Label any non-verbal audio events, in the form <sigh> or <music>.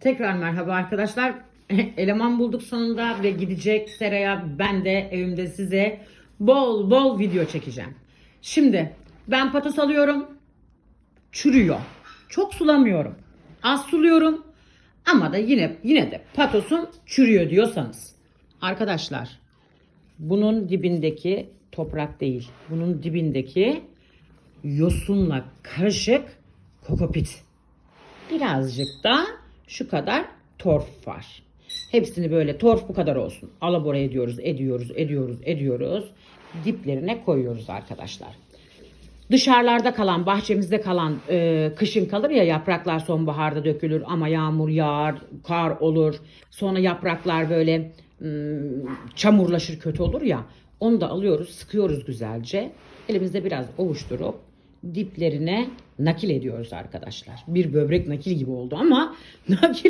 Tekrar merhaba arkadaşlar. <laughs> Eleman bulduk sonunda ve gidecek seraya ben de evimde size bol bol video çekeceğim. Şimdi ben patos alıyorum. Çürüyor. Çok sulamıyorum. Az suluyorum. Ama da yine yine de patosum çürüyor diyorsanız. Arkadaşlar bunun dibindeki toprak değil. Bunun dibindeki yosunla karışık kokopit. Birazcık da şu kadar torf var. Hepsini böyle torf bu kadar olsun. Alabora ediyoruz, ediyoruz, ediyoruz, ediyoruz. Diplerine koyuyoruz arkadaşlar. Dışarılarda kalan, bahçemizde kalan e, kışın kalır ya yapraklar sonbaharda dökülür ama yağmur yağar, kar olur. Sonra yapraklar böyle ım, çamurlaşır, kötü olur ya. Onu da alıyoruz, sıkıyoruz güzelce. Elimizde biraz ovuşturup diplerine nakil ediyoruz arkadaşlar. Bir böbrek nakil gibi oldu ama <laughs> nakil